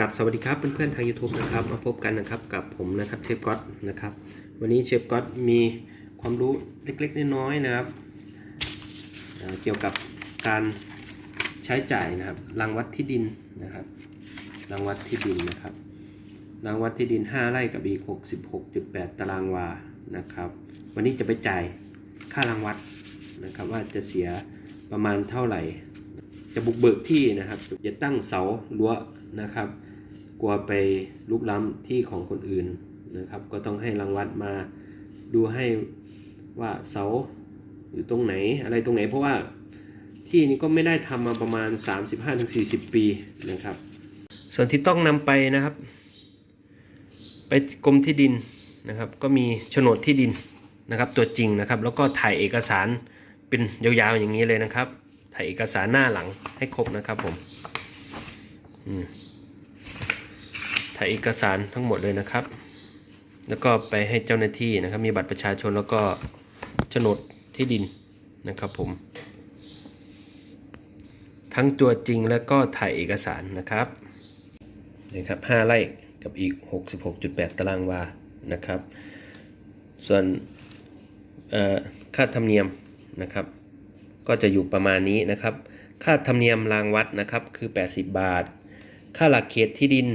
กับสวัสดีครับเพื่อนๆทาง YouTube นะครับมาพบกันนะครับกับผมนะครับเชฟก๊อตนะครับวันนี้เชฟก๊อตมีความรู้เล็กๆน้อยๆนะครับเเกี่ยวกับการใช้จ่ายนะครับรางวัดที่ดินนะครับรางวัดที่ดินนะครับรางวัดที่ดิน 5 ไร่กับอีก66.8 ตารางวานะครับวันนี้จะไปจ่ายค่ารางวัดนะครับว่าจะเสียประมาณเท่าไหร่ จะบุกเบิกที่นะครับจะตั้งเสารั้วนะครับ กลัวไปลุกล้ำที่ของคนอื่นนะครับ ก็ต้องให้รางวัดมาดูให้ว่าเสาอยู่ตรงไหนอะไรตรงไหน เพราะว่าที่นี้ก็ไม่ได้ทำมาประมาณ 35-40 ปีนะครับ ส่วนที่ต้องนำไปนะครับ ไปกรมที่ดินนะครับ ก็มีโฉนดที่ดินนะครับ ตัวจริงนะครับ แล้วก็ถ่ายเอกสารเป็นยาวๆอย่างนี้เลยนะครับ ถ่ายเอกสารหน้าหลังให้ครบนะครับผม อืม ถ่ายเอกสารทั้งหมดเลยนะครับ แล้วก็ไปให้เจ้าหน้าที่นะครับ มีบัตรประชาชนแล้วก็โฉนดที่ดินนะครับผม ทั้งตัวจริงแล้วก็ถ่ายเอกสารนะครับนี่ครับ5ไร่กับอีก 66.8 ตารางวานะครับ ส่วนค่าธรรมเนียมนะครับ ก็จะอยู่ประมาณนี้นะครับ ค่าธรรมเนียมรางวัดนะครับคือ 80 บาท ค่าหลักเขตที่ดิน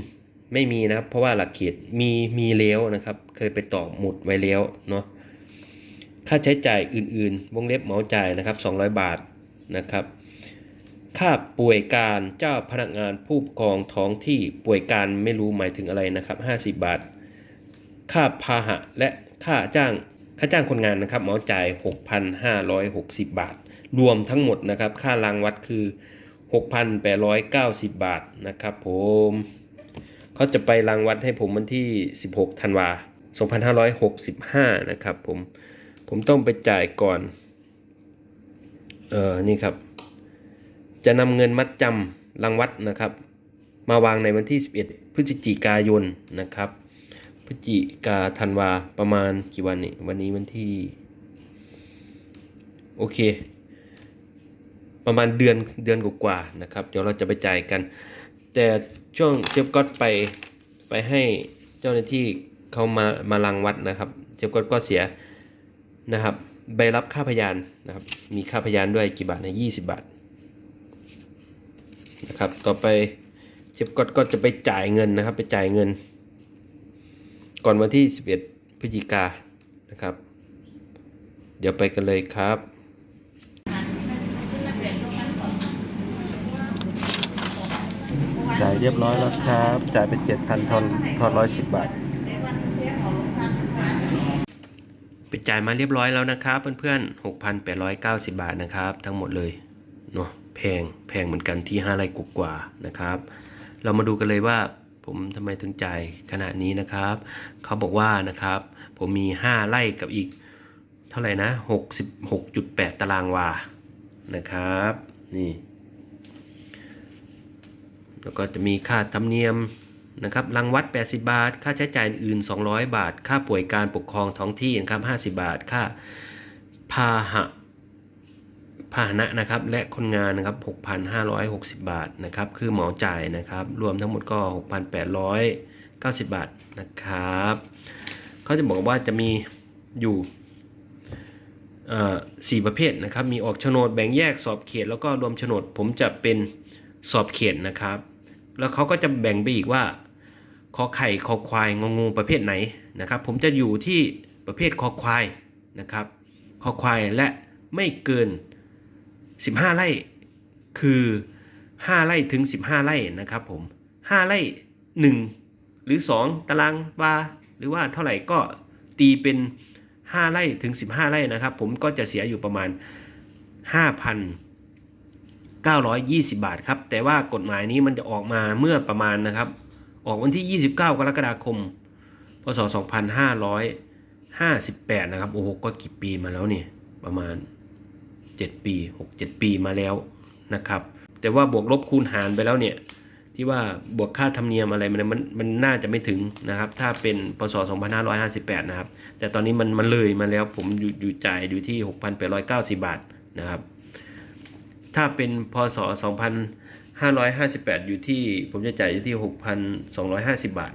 ไม่มีนะครับ เพราะว่าหลักเขตมีมีแล้วนะครับ เคยไปต่อหมุดไว้แล้วเนาะค่าใช้จ่ายอื่นๆ วงเล็บเหมาจ่ายนะครับ 200 บาทนะครับ ค่าป่วยการเจ้าพนักงานผู้ปกครองท้องที่ป่วยการไม่รู้หมายถึงอะไรนะครับ 50 บาท ค่าพาหะและค่าจ้างค่าจ้างคนงานนะครับเหมาจ่าย 6,560 บาท รวมทั้งหมดนะครับ ค่ารางวัดคือ 6,890 บาทนะครับผม เขาจะไปรางวัดให้ผมวันที่ 16ธันวา2565 นะครับผม ผมต้องไปจ่ายก่อน เออนี่ครับ จะนำเงินมัดจำรางวัดนะครับ มาวางในวันที่ 11 พฤศจิกายนนะครับ พฤศจิกาธันวาประมาณกี่วันนี่วันนี้วันที่ โอเค ประมาณเดือนเดือนกว่าๆนะครับ เดี๋ยวเราจะไปจ่ายกัน แต่ช่วงเชฟก๊อตไปไปให้เจ้าหน้าที่เขามามารังวัดนะครับ เชฟก๊อตก็เสียนะครับใบรับค่าพยานนะครับ มีค่าพยานด้วยกี่บาทนะยี่สิบบาทนะครับ ต่อไปเชฟก๊อตก็จะไปจ่ายเงินนะครับ ไปจ่ายเงิน ก่อนวันที่11พฤศจิกานะครับ เดี๋ยวไปกันเลยครับ จ่ายเรียบร้อยแล้วครับ จ่ายไป7,000ทอนทอน110บบาท ไปจ่ายมาเรียบร้อยแล้วนะครับ เพื่อนๆ6,890บาทนะครับ ทั้งหมดเลยเนาะแพงแพงเหมือนกันที่5ไร่กว่านะครับ เรามาดูกันเลยว่าผมทำไมถึงจ่ายขนาดนี้นะครับ เขาบอกว่านะครับ ผมมี 5 ไร่กับอีก เท่าไหร่นะ66.8 ตารางวานะครับ นี่ แล้วก็จะมีค่าธรรมเนียมนะครับรางวัด 80 บาท ค่าใช้จ่ายอื่น 200 บาท ค่าป่วยการปกครองท้องที่นะครับ50 บาท ค่าพาหะพาหนะนะครับและคนงานนะครับ 6,560 บาทนะครับ คือเหมาจ่ายนะครับ รวมทั้งหมดก็ 6,890 บาทนะครับเขาจะบอกว่าจะมีอยู่สี่ประเภทนะครับ มีออกโฉนดแบ่งแยกสอบเขต แล้วก็รวมโฉนดผมจะเป็นสอบเขตนะครับ แล้วเขาก็จะแบ่งไปอีกว่าคอไข่คอควายงองูประเภทไหนนะครับ ผมจะอยู่ที่ประเภทคอควายนะครับคอควายและไม่เกิน 15 ไร่คือ 5 ไร่ถึง 15 ไร่นะครับผม 5 ไร่ 1 หรือ 2 ตารางวาหรือว่าเท่าไหร่ก็ตีเป็น 5 ไร่ถึง 15 ไร่นะครับ ผมก็จะเสียอยู่ประมาณ 5,000 920 บาทครับ แต่ว่ากฎหมายนี้มันจะออกมาเมื่อประมาณนะครับ ออกวันที่ 29 กรกฎาคม พศ 2558 นะครับ โอ้โห ก็กี่ปีมาแล้วเนี่ย ประมาณ 7 ปี 6-7 ปีมาแล้วนะครับ แต่ว่าบวกลบคูณหารไปแล้วเนี่ย ที่ว่าบวกค่าธรรมเนียมอะไรมันมันมันน่าจะไม่ถึงนะครับ ถ้าเป็น พศ 2558 นะครับ แต่ตอนนี้มันมันเลยมาแล้ว ผมอยู่อยู่จ่ายอยู่ที่ 6,890 บาทนะครับ ถ้าเป็นพศ 2558 อยู่ที่ผมจะจ่ายอยู่ที่ 6,250 บาท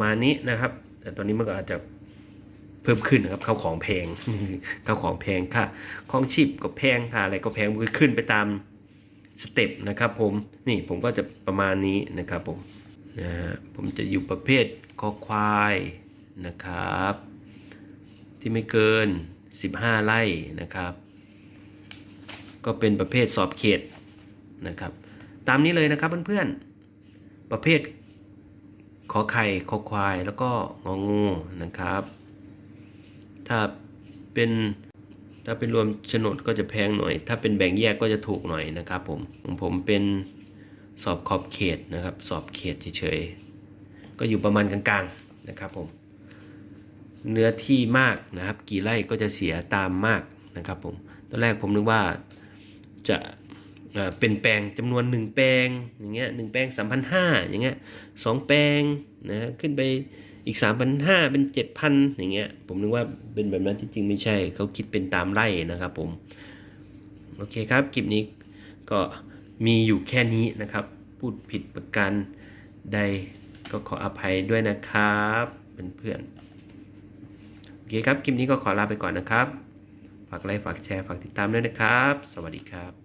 มานี้นะครับ แต่ตอนนี้มันก็อาจจะเพิ่มขึ้นนะครับข้าวของแพงข้าวของแพงค่าของชีพก็แพงค่าอะไรก็แพงมันก็ขึ้นไปตามสเต็ปนะครับผมนี่ผมก็จะประมาณนี้นะครับผมนะฮะผมจะอยู่ประเภทคอควายนะครับ ที่ไม่เกิน 15 ไร่นะครับ ก็เป็นประเภทสอบเขตนะครับ ตามนี้เลยนะครับเพื่อนๆ ประเภทขอไข่ขอควายแล้วก็งองูนะครับ ถ้าเป็นถ้าเป็นรวมโฉนดก็จะแพงหน่อย ถ้าเป็นแบ่งแยกก็จะถูกหน่อยนะครับผมของผมเป็นสอบขอบเขตนะครับ สอบเขตเฉยๆ ก็อยู่ประมาณกลางๆนะครับผม เนื้อที่มากนะครับ กี่ไร่ก็จะเสียตามมากนะครับผม ตอนแรกผมนึกว่า จะเป็นแปลงจำนวนหนึ่งแปลงอย่างเงี้ยหนึ่งแปลงสามพันห้าอย่างเงี้ยสองแปลงนะขึ้นไปอีกสามพันห้าเป็นเจ็ดพันอย่างเงี้ยผมนึกว่าเป็นแบบนั้นที่จริงไม่ใช่เขาคิดเป็นตามไร่นะครับผมโอเคครับคลิปนี้ก็มีอยู่แค่นี้นะครับ พูดผิดประการใดก็ขออภัยด้วยนะครับเพื่อนๆโอเคครับคลิปนี้ก็ขอลาไปก่อนนะครับ ฝากไลค์ฝากแชร์ฝากติดตามด้วยนะครับ สวัสดีครับ